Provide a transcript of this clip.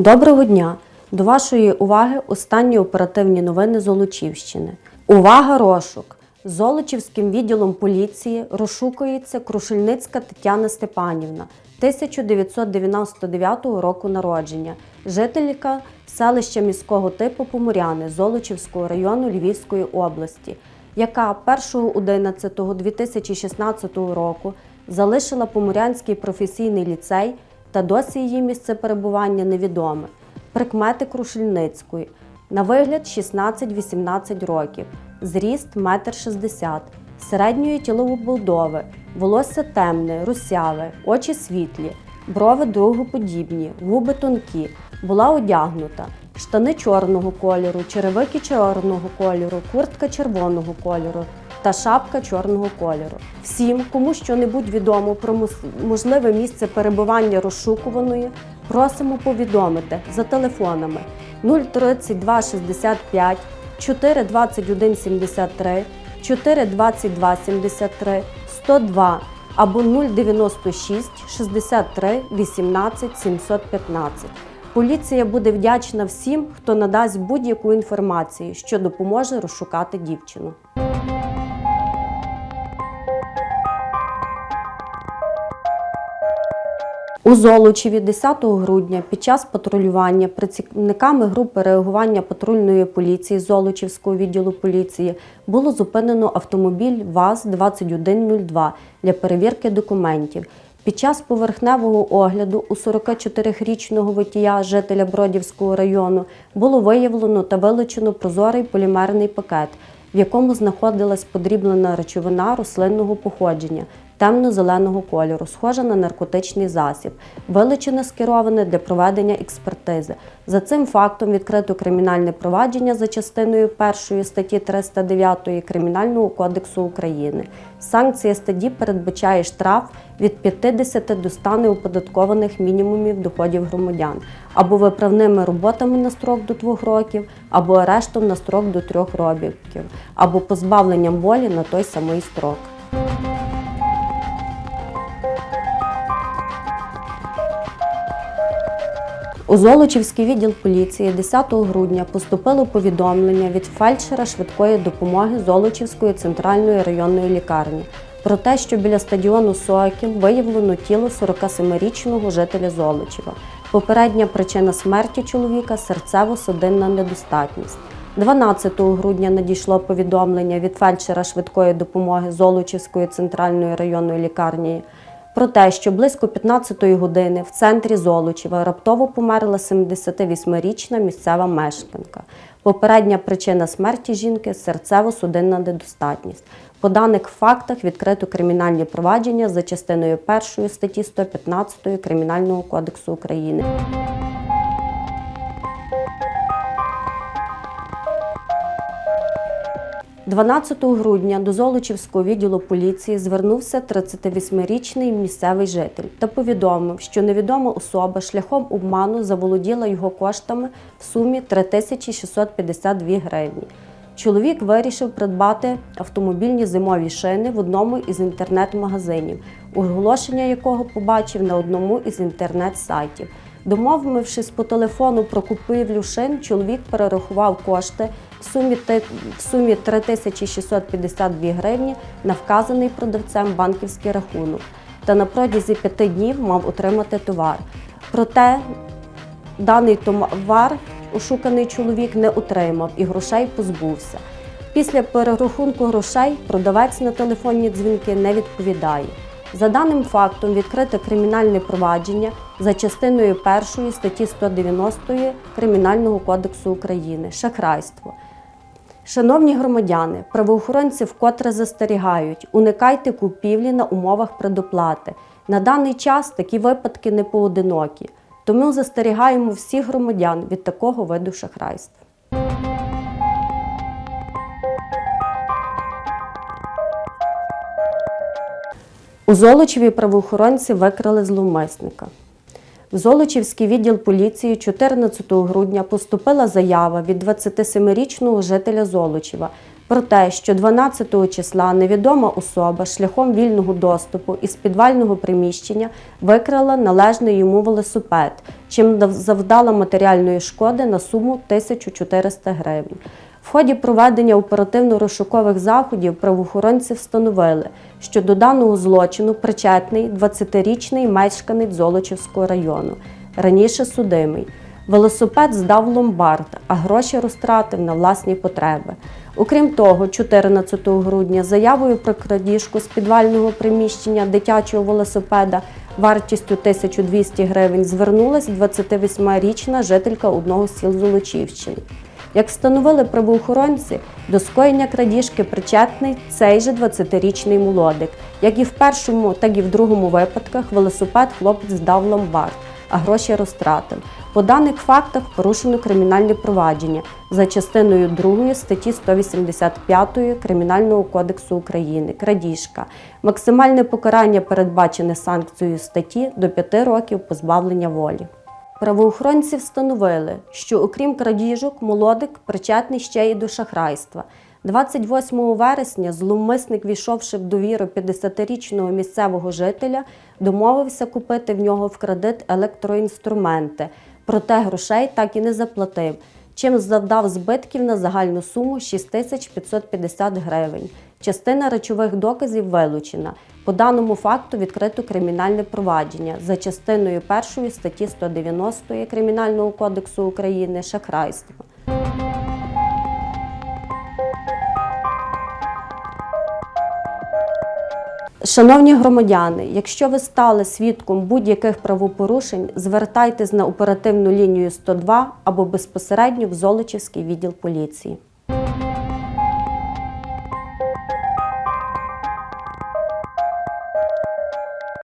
Доброго дня! До вашої уваги останні оперативні новини Золочівщини. Увага, розшук! Золочівським відділом поліції розшукується Крушельницька Тетяна Степанівна, 1999 року народження, жителька селища міського типу Поморяни Золочівського району Львівської області, яка 1.11.2016 року залишила Поморянський професійний ліцей та досі її місце перебування невідоме. Прикмети Крушельницької. На вигляд 16-18 років, зріст 1,60 м, середньої тілобудови, волосся темне, русяве, очі світлі, брови другоподібні, губи тонкі, була одягнута, штани чорного кольору, черевики чорного кольору, куртка червоного кольору та шапка чорного кольору. Всім, кому що-небудь відомо про можливе місце перебування розшукуваної, просимо повідомити за телефонами 032 65 421 73, 422 73, 102 або 096 63 18 715. Поліція буде вдячна всім, хто надасть будь-яку інформацію, що допоможе розшукати дівчину. У Золочеві 10 грудня під час патрулювання працівниками групи реагування патрульної поліції Золочівського відділу поліції було зупинено автомобіль ВАЗ-2102 для перевірки документів. Під час поверхневого огляду у 44-річного водія жителя Бродівського району було виявлено та вилучено прозорий полімерний пакет, в якому знаходилась подріблена речовина рослинного походження темно-зеленого кольору, схожа на наркотичний засіб, вилучене скероване для проведення експертизи. За цим фактом відкрито кримінальне провадження за частиною 1 статті 309 Кримінального кодексу України. Санкція статті передбачає штраф від 50 до 100 неоподаткованих мінімумів доходів громадян або виправними роботами на строк до 2 років, або арештом на строк до 3 років, або позбавленням волі на той самий строк. У Золочівський відділ поліції 10 грудня поступило повідомлення від фельдшера швидкої допомоги Золочівської центральної районної лікарні про те, що біля стадіону Сокіл виявлено тіло 47-річного жителя Золочева. Попередня причина смерті чоловіка серцево-судинна недостатність. 12 грудня надійшло повідомлення від фельдшера швидкої допомоги Золочівської центральної районної лікарні про те, що близько 15-ї години в центрі Золочева раптово померла 78-річна місцева мешканка. Попередня причина смерті жінки серцево-судинна недостатність. По даних фактах відкрито кримінальні провадження за частиною 1 статті 115 Кримінального кодексу України. – 12 грудня до Золочівського відділу поліції звернувся 38-річний місцевий житель та повідомив, що невідома особа шляхом обману заволоділа його коштами в сумі 3652 гривні. Чоловік вирішив придбати автомобільні зимові шини в одному із інтернет-магазинів, оголошення якого побачив на одному із інтернет-сайтів. Домовившись по телефону про купівлю шин, чоловік перерахував кошти в сумі, в сумі 3652 гривні на вказаний продавцем банківський рахунок та на протязі п'яти днів мав отримати товар. Проте Даний товар ошуканий чоловік не отримав і грошей позбувся. Після перерахунку грошей продавець на телефонні дзвінки не відповідає. За даним фактом відкрите кримінальне провадження за частиною 1 статті 190 Кримінального кодексу України шахрайство. Шановні громадяни, правоохоронці вкотре застерігають, уникайте купівлі на умовах предоплати. На даний час такі випадки не поодинокі, тому застерігаємо всіх громадян від такого виду шахрайств. У Золочеві правоохоронці викрили зловмисника. В Золочівський відділ поліції 14 грудня поступила заява від 27-річного жителя Золочева про те, що 12 числа невідома особа шляхом вільного доступу із підвального приміщення викрала належний йому велосипед, чим завдала матеріальної шкоди на суму 1400 гривень. В ході проведення оперативно-розшукових заходів правоохоронці встановили, що до даного злочину причетний 20-річний мешканець Золочівського району, раніше судимий. Велосипед здав ломбард, а гроші розтратив на власні потреби. Окрім того, 14 грудня заявою про крадіжку з підвального приміщення дитячого велосипеда вартістю 1200 гривень звернулась 28-річна жителька одного з сіл Золочівщини. Як встановили правоохоронці, до скоєння крадіжки причетний цей же 20-річний молодик. Як і в першому, так і в другому випадках велосипед хлопець здав ломбард, а гроші розтратив. По даних фактах порушено кримінальне провадження за частиною 2 статті 185 Кримінального кодексу України крадіжка. Максимальне покарання передбачене санкцією статті до 5 років позбавлення волі. Правоохоронці встановили, що окрім крадіжок, молодик причетний ще й до шахрайства. 28 вересня зловмисник, війшовши в довіру 50-річного місцевого жителя, домовився купити в нього в кредит електроінструменти, проте грошей так і не заплатив, чим завдав збитків на загальну суму 6550 гривень. Частина речових доказів вилучена. По даному факту відкрито кримінальне провадження за частиною першої статті 190 Кримінального кодексу України шахрайство. Шановні громадяни, якщо ви стали свідком будь-яких правопорушень, звертайтесь на оперативну лінію 102 або безпосередньо в Золочівський відділ поліції.